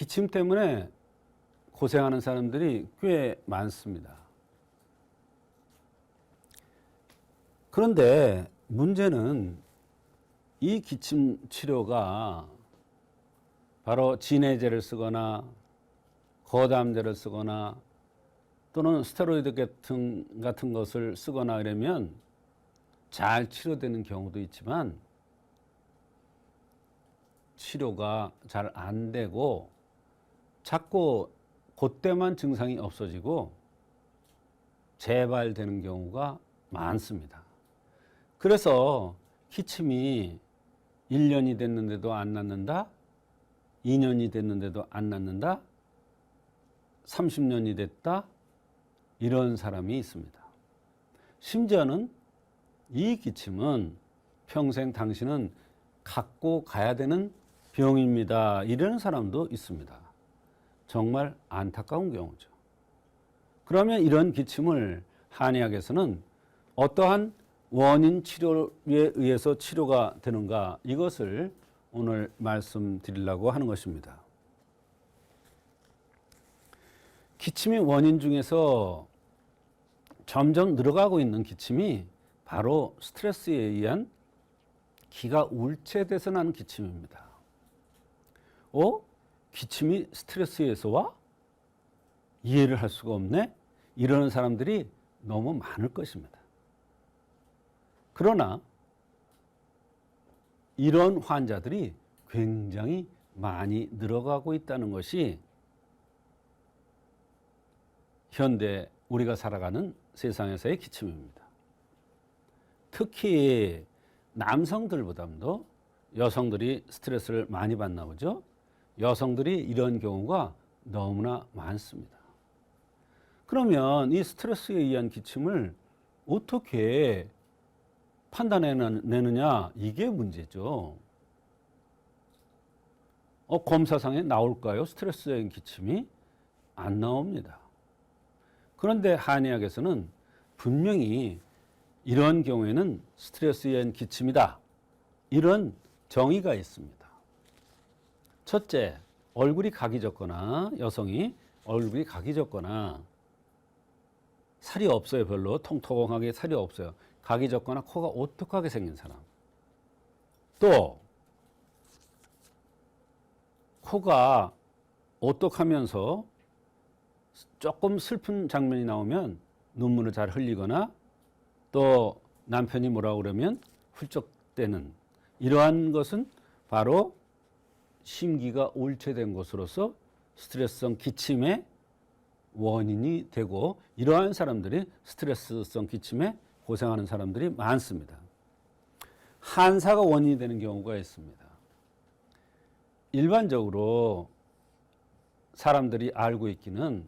기침 때문에 고생하는 사람들이 꽤 많습니다. 그런데 문제는 이 기침 치료가 바로 진해제를 쓰거나 거담제를 쓰거나 또는 스테로이드 같은, 같은 것을 쓰거나 이러면 잘 치료되는 경우도 있지만 치료가 잘 안 되고 자꾸 그때만 증상이 없어지고 재발되는 경우가 많습니다. 그래서 기침이 1년이 됐는데도 안 낫는다? 2년이 됐는데도 안 낫는다? 30년이 됐다? 이런 사람이 있습니다. 심지어는 이 기침은 평생 당신은 갖고 가야 되는 병입니다. 이러는 사람도 있습니다. 정말 안타까운 경우죠. 그러면 이런 기침을 한의학에서는 어떠한 원인 치료에 의해서 치료가 되는가 이것을 오늘 말씀드리려고 하는 것입니다. 기침의 원인 중에서 점점 늘어가고 있는 기침이 바로 스트레스에 의한 기가 울체돼서 나는 기침입니다. 어? 기침이 스트레스에서 와? 이해를 할 수가 없네? 이러는 사람들이 너무 많을 것입니다. 그러나 이런 환자들이 굉장히 많이 늘어가고 있다는 것이 현대 우리가 살아가는 세상에서의 기침입니다. 특히 남성들보다도 여성들이 스트레스를 많이 받나 보죠. 여성들이 이런 경우가 너무나 많습니다. 그러면 이 스트레스에 의한 기침을 어떻게 판단해내느냐 이게 문제죠. 어, 검사상에 나올까요? 스트레스에 기침이 안 나옵니다. 그런데 한의학에서는 분명히 이런 경우에는 스트레스에 기침이다. 이런 정의가 있습니다. 첫째, 얼굴이 각이 졌거나 여성이 얼굴이 각이 졌거나 살이 없어요. 별로 통통하게 살이 없어요. 각이 졌거나 코가 오똑하게 생긴 사람. 또 코가 오똑하면서 조금 슬픈 장면이 나오면 눈물을 잘 흘리거나 또 남편이 뭐라 그러면 훌쩍대는 이러한 것은 바로 심기가 올체된 것으로서 스트레스성 기침의 원인이 되고 이러한 사람들이 스트레스성 기침에 고생하는 사람들이 많습니다. 한사가 원인이 되는 경우가 있습니다. 일반적으로 사람들이 알고 있기는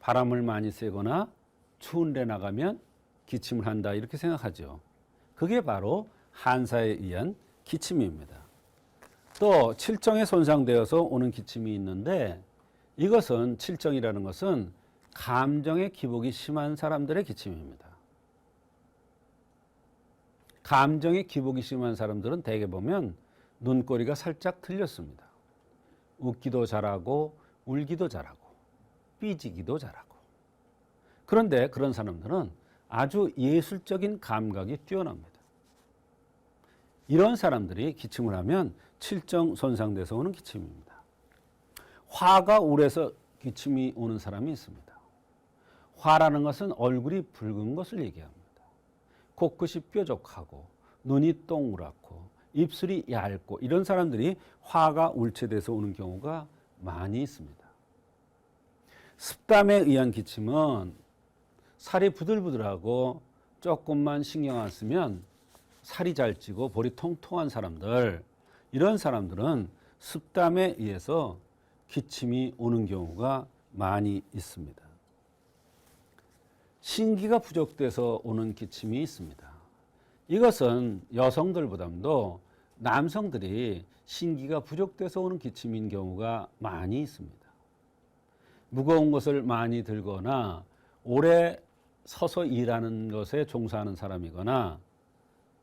바람을 많이 쐬거나 추운 데 나가면 기침을 한다 이렇게 생각하죠. 그게 바로 한사에 의한 기침입니다. 또 칠정에 손상되어서 오는 기침이 있는데 이것은 칠정이라는 것은 감정의 기복이 심한 사람들의 기침입니다. 감정의 기복이 심한 사람들은 대개 보면 눈꼬리가 살짝 틀렸습니다. 웃기도 잘하고 울기도 잘하고 삐지기도 잘하고 그런데 그런 사람들은 아주 예술적인 감각이 뛰어납니다. 이런 사람들이 기침을 하면 칠정 손상돼서 오는 기침입니다. 화가 울해서 기침이 오는 사람이 있습니다. 화라는 것은 얼굴이 붉은 것을 얘기합니다. 코끝이 뾰족하고 눈이 동그랗고 입술이 얇고 이런 사람들이 화가 울체돼서 오는 경우가 많이 있습니다. 습담에 의한 기침은 살이 부들부들하고 조금만 신경 안 쓰면 살이 잘 찌고 볼이 통통한 사람들 이런 사람들은 습담에 의해서 기침이 오는 경우가 많이 있습니다. 신기가 부족돼서 오는 기침이 있습니다. 이것은 여성들보다도 남성들이 신기가 부족돼서 오는 기침인 경우가 많이 있습니다. 무거운 것을 많이 들거나 오래 서서 일하는 것에 종사하는 사람이거나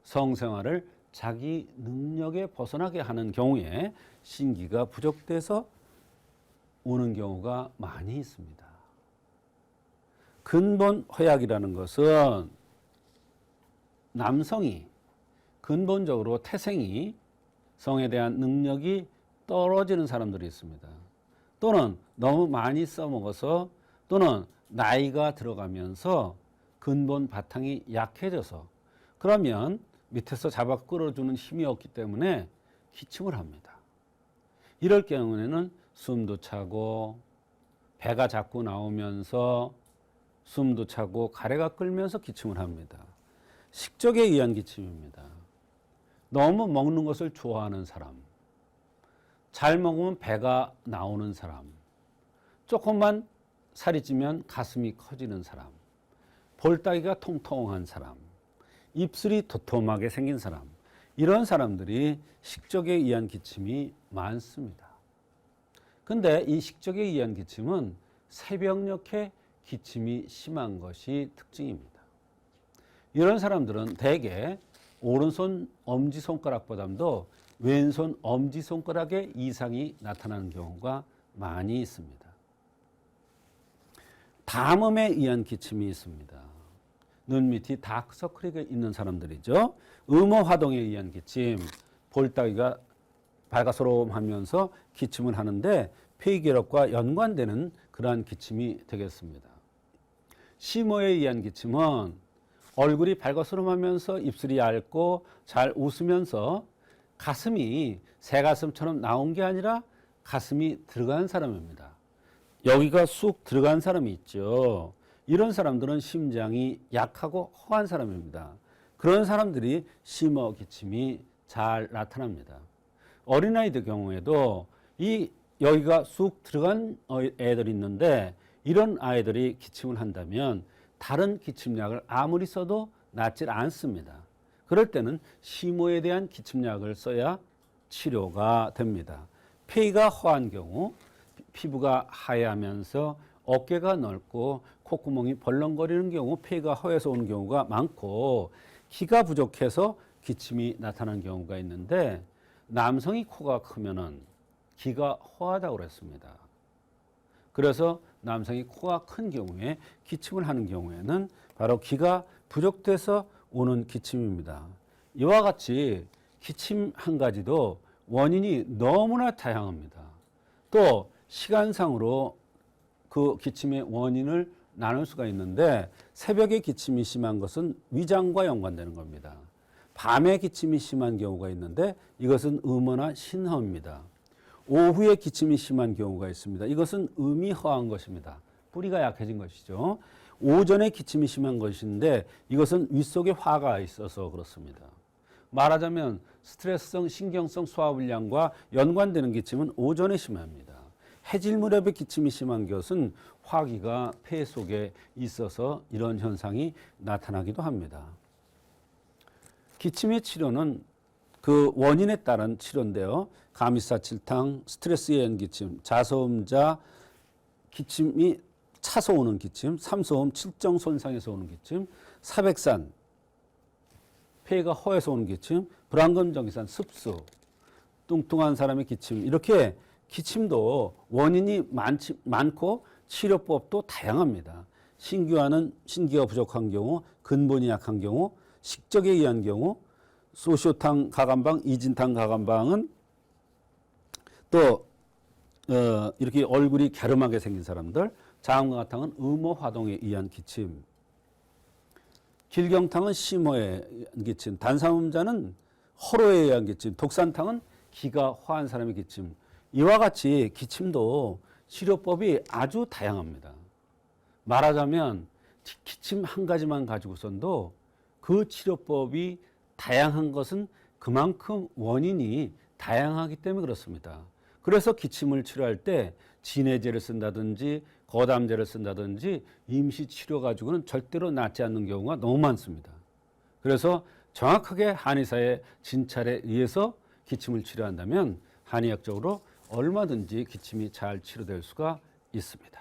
성생활을 자기 능력에 벗어나게 하는 경우에 신기가 부족돼서 오는 경우가 많이 있습니다. 근본 허약이라는 것은 남성이 근본적으로 태생이 성에 대한 능력이 떨어지는 사람들이 있습니다. 또는 너무 많이 써먹어서 또는 나이가 들어가면서 근본 바탕이 약해져서 그러면 밑에서 잡아 끌어주는 힘이 없기 때문에 기침을 합니다. 이럴 경우에는 숨도 차고 배가 자꾸 나오면서 숨도 차고 가래가 끓면서 기침을 합니다. 식적에 의한 기침입니다. 너무 먹는 것을 좋아하는 사람, 잘 먹으면 배가 나오는 사람, 조금만 살이 찌면 가슴이 커지는 사람, 볼따기가 통통한 사람, 입술이 도톰하게 생긴 사람, 이런 사람들이 식적에 의한 기침이 많습니다. 근데 이 식적에 의한 기침은 새벽녘에 기침이 심한 것이 특징입니다. 이런 사람들은 대개 오른손 엄지손가락보다도 왼손 엄지손가락에 이상이 나타나는 경우가 많이 있습니다. 담음에 의한 기침이 있습니다. 눈 밑이 다크서클이 있는 사람들이죠. 음어 화동에 의한 기침, 볼따기가 발가스러움하면서 기침을 하는데 폐기결합과 연관되는 그러한 기침이 되겠습니다. 심호에 의한 기침은 얼굴이 발가스름하면서 입술이 얇고 잘 웃으면서 가슴이 새 가슴처럼 나온 게 아니라 가슴이 들어간 사람입니다. 여기가 쑥 들어간 사람이 있죠. 이런 사람들은 심장이 약하고 허한 사람입니다. 그런 사람들이 심어 기침이 잘 나타납니다. 어린아이들 경우에도 이 여기가 쑥 들어간 어, 애들이 있는데 이런 아이들이 기침을 한다면 다른 기침약을 아무리 써도 낫질 않습니다. 그럴 때는 심호에 대한 기침약을 써야 치료가 됩니다. 폐가 허한 경우 피부가 하얘하면서 어깨가 넓고 콧구멍이 벌렁거리는 경우 폐가 허해서 오는 경우가 많고 기가 부족해서 기침이 나타나는 경우가 있는데 남성이 코가 크면은 기가 허하다고 그랬습니다. 그래서 남성이 코가 큰 경우에 기침을 하는 경우에는 바로 기가 부족돼서 오는 기침입니다. 이와 같이 기침 한 가지도 원인이 너무나 다양합니다. 또 시간상으로 그 기침의 원인을 나눌 수가 있는데 새벽에 기침이 심한 것은 위장과 연관되는 겁니다. 밤에 기침이 심한 경우가 있는데 이것은 음어나 신허입니다. 오후에 기침이 심한 경우가 있습니다. 이것은 음이 허한 것입니다. 뿌리가 약해진 것이죠. 오전에 기침이 심한 것인데 이것은 윗속에 화가 있어서 그렇습니다. 말하자면 스트레스성 신경성 소화불량과 연관되는 기침은 오전에 심합니다. 해질 무렵에 기침이 심한 것은 화기가 폐 속에 있어서 이런 현상이 나타나기도 합니다. 기침의 치료는 그 원인에 따른 치료인데요. 가미사칠탕, 스트레스에 의한 기침, 자소음자, 기침이 차서 오는 기침, 삼소음, 칠정 손상에서 오는 기침, 사백산, 폐가 허해서 오는 기침, 불안검 정기산, 습수, 뚱뚱한 사람의 기침 이렇게 기침도 원인이 많지, 많고 치료법도 다양합니다. 신규화는 신기가 부족한 경우, 근본이 약한 경우, 식적에 의한 경우, 소시오탕 가감방, 이진탕 가감방은 또 어, 이렇게 얼굴이 갸름하게 생긴 사람들, 자음강화탕은 음호 화동에 의한 기침, 길경탕은 심호에 의한 기침, 단삼음자는 허로에 의한 기침, 독산탕은 기가 허한 사람의 기침. 이와 같이 기침도 치료법이 아주 다양합니다. 말하자면 기침 한 가지만 가지고선도 그 치료법이 다양한 것은 그만큼 원인이 다양하기 때문에 그렇습니다. 그래서 기침을 치료할 때 진해제를 쓴다든지 거담제를 쓴다든지 임시 치료 가지고는 절대로 낫지 않는 경우가 너무 많습니다. 그래서 정확하게 한의사의 진찰에 의해서 기침을 치료한다면 한의학적으로 얼마든지 기침이 잘 치료될 수가 있습니다.